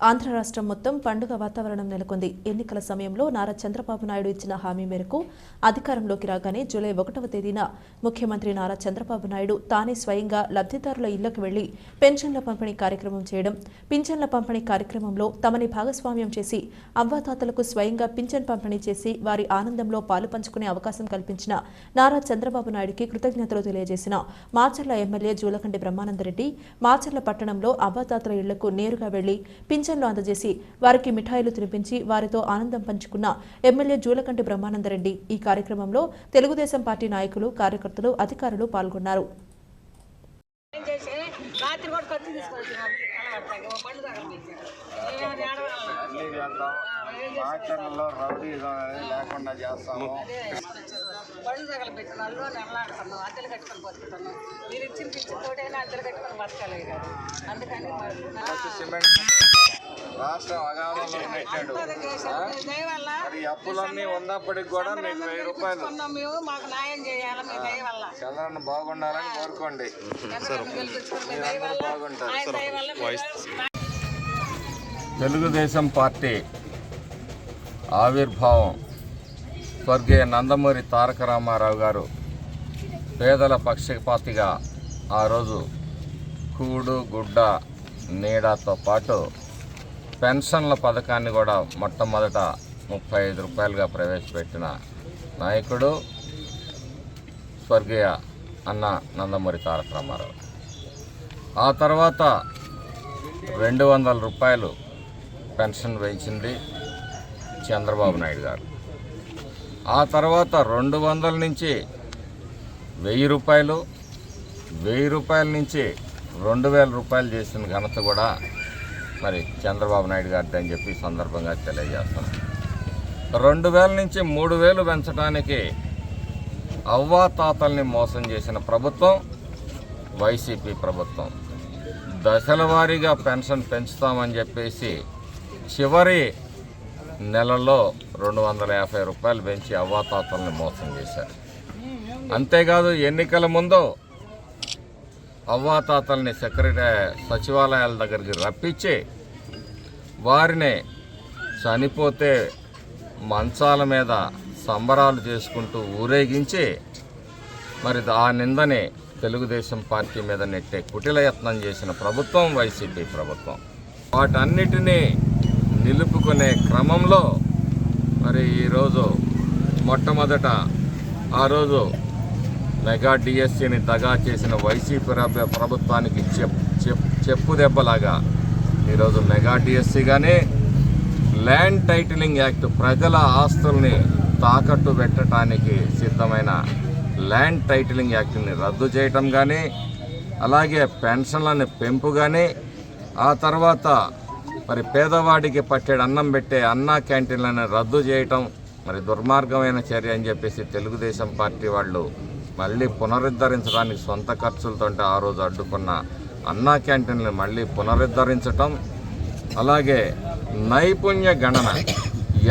ఆంధ్ర రాష్ట్రం మొత్తం పండుగ వాతావరణం నెలకొంది. ఎన్నికల సమయంలో నారా చంద్రబాబు నాయుడు ఇచ్చిన హామీ మేరకు అధికారంలోకి రాగానే జూలై ఒకటవ తేదీన ముఖ్యమంత్రి నారా చంద్రబాబు నాయుడు తానే స్వయంగా లబ్ధిదారుల ఇళ్ళకు వెళ్ళి పెన్షన్ల పంపిణీ కార్యక్రమం చేయడం పింఛన్ల పంపిణీ కార్యక్రమంలో తమని భాగస్వామ్యం చేసి అవ్వాతాతలకు స్వయంగా పింఛన్ పంపిణీ చేసి వారి ఆనందంలో పాలు పంచుకునే అవకాశం కల్పించిన నారా చంద్రబాబు నాయుడికి కృతజ్ఞతలు తెలియజేసిన మాచర్ల ఎమ్మెల్యే జూలకంటి బ్రహ్మానందరెడ్డి మాచర్ల పట్టణంలో అవ్వాతాతల ఇళ్ళకు నేరుగా వెళ్ళి పింఛన్లు అందజేసి వారికి మిఠాయిలు తినిపించి వారితో ఆనందం పంచుకున్న ఎమ్మెల్యే జూలకంటి బ్రహ్మానందరెడ్డి ఈ కార్యక్రమంలో తెలుగుదేశం పార్టీ నాయకులు కార్యకర్తలు అధికారులు పాల్గొన్నారు. ఆచరణలో లేకుండా చేస్తాము తగలబెట్టిన వాళ్ళు నెల్లాడుతున్నాం అద్దెలు కట్టుకొని బతుకుతున్నాం మీరు ఇచ్చిన పిచ్చిన తోటైనా అద్దెలు కట్టుకొని బతకాలి కాదు అందుకని సిమెంట్ రాష్ట్రం అగాధంలో పెట్టాడు. మరి అప్పులన్నీ ఉన్నప్పటికి కూడా మీకు వెయ్యి రూపాయలు. చంద్రన్న బాగుండాలని కోరుకోండి. బాగుంటారు. తెలుగుదేశం పార్టీ ఆవిర్భావం స్వర్గీయ నందమూరి తారక రామారావు గారు పేదల పక్షపాతిగా ఆ రోజు కూడు గుడ్డ నీడతో పాటు పెన్షన్ల పథకాన్ని కూడా మొట్టమొదట ముప్పై ఐదు రూపాయలుగా ప్రవేశపెట్టిన నాయకుడు స్వర్గీయ అన్న నందమూరి తారక రామారావు ఆ తర్వాత రెండు వందల రూపాయలు పెన్షన్ వేయించింది చంద్రబాబు నాయుడు గారు. ఆ తర్వాత రెండు వందల నుంచి వెయ్యి రూపాయలు వెయ్యి రూపాయల నుంచి రెండు వేల రూపాయలు చేసిన ఘనత కూడా మరి చంద్రబాబు నాయుడు గారిది అని చెప్పి సందర్భంగా తెలియజేస్తాం. రెండు వేల నుంచి మూడు వేలు పెంచడానికి అవ్వా తాతల్ని మోసం చేసిన ప్రభుత్వం వైసీపీ ప్రభుత్వం. దశల వారీగా పెన్షన్ పెంచుతామని చెప్పేసి చివరి నెలలో రెండు వందల యాభై రూపాయలు పెంచి అవ్వాతాతల్ని మోసం చేశారు. అంతేకాదు ఎన్నికల ముందు అవ్వాతాతల్ని సెక్రటరీ సచివాలయాల దగ్గరికి రప్పించి వారిని చనిపోతే మంచాల మీద సంబరాలు చేసుకుంటూ ఊరేగించి మరి ఆ నిందని తెలుగుదేశం పార్టీ మీద నెట్టే కుటిల యత్నం చేసిన ప్రభుత్వం వైసీపీ ప్రభుత్వం. వాటన్నిటినీ నిలుపుకునే క్రమంలో మరి ఈరోజు మొట్టమొదట ఆ రోజు మెగా డిఎస్సిని దగా చేసిన వైసీపీ ప్రభుత్వానికి చెప్ చెప్ చెప్పు దెబ్బలాగా. ఈరోజు మెగా డిఎస్సీ కానీ ల్యాండ్ టైటిలింగ్ యాక్ట్ ప్రజల ఆస్తుల్ని తాకట్టు పెట్టడానికి సిద్ధమైన ల్యాండ్ టైటిలింగ్ యాక్ట్ని రద్దు చేయటం కానీ అలాగే పెన్షన్లను పెంపు కానీ ఆ తర్వాత మరి పేదవాడికి పట్టేడు అన్నం పెట్టే అన్నా క్యాంటీన్లను రద్దు చేయటం మరి దుర్మార్గమైన చర్య అని చెప్పేసి తెలుగుదేశం పార్టీ వాళ్ళు మళ్ళీ పునరుద్ధరించడానికి సొంత ఖర్చులతో ఆ రోజు అడ్డుకున్న అన్నా క్యాంటీన్లు మళ్ళీ పునరుద్ధరించటం అలాగే నైపుణ్య గణన.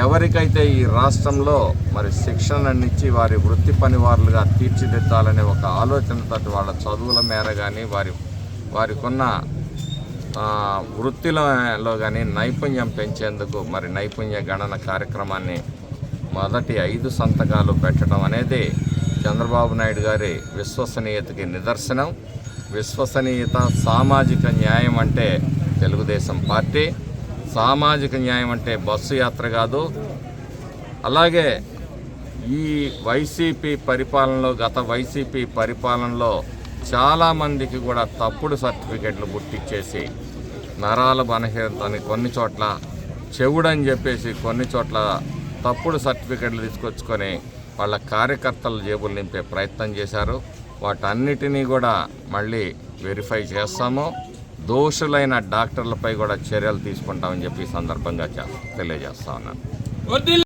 ఎవరికైతే ఈ రాష్ట్రంలో మరి శిక్షణనిచ్చి వారి వృత్తి పనివారులుగా తీర్చిదిద్దాలనే ఒక ఆలోచనతో వాళ్ళ చదువుల మేర కానీ వారి వారికున్న వృత్తిలో కానీ నైపుణ్యం పెంచేందుకు మరి నైపుణ్య గణన కార్యక్రమాన్ని మొదటి ఐదు సంతకాలు పెట్టడం అనేది చంద్రబాబు నాయుడు గారి విశ్వసనీయతకి నిదర్శనం. విశ్వసనీయత సామాజిక న్యాయం అంటే తెలుగుదేశం పార్టీ. సామాజిక న్యాయం అంటే బస్సు యాత్ర కాదు. అలాగే ఈ వైసీపీ పరిపాలనలో గత వైసీపీ పరిపాలనలో చాలామందికి కూడా తప్పుడు సర్టిఫికెట్లు పుట్టించేసి నరాల బలహీనతని కొన్ని చోట్ల చెవుడని చెప్పేసి కొన్ని చోట్ల తప్పుడు సర్టిఫికెట్లు తీసుకొచ్చుకొని వాళ్ళ కార్యకర్తల జేబులు నింపే ప్రయత్నం చేశారు. వాటన్నిటినీ కూడా మళ్ళీ వెరిఫై చేస్తాము. దోషులైన డాక్టర్లపై కూడా చర్యలు తీసుకుంటామని చెప్పి సందర్భంగా తెలియజేస్తా ఉన్నాను.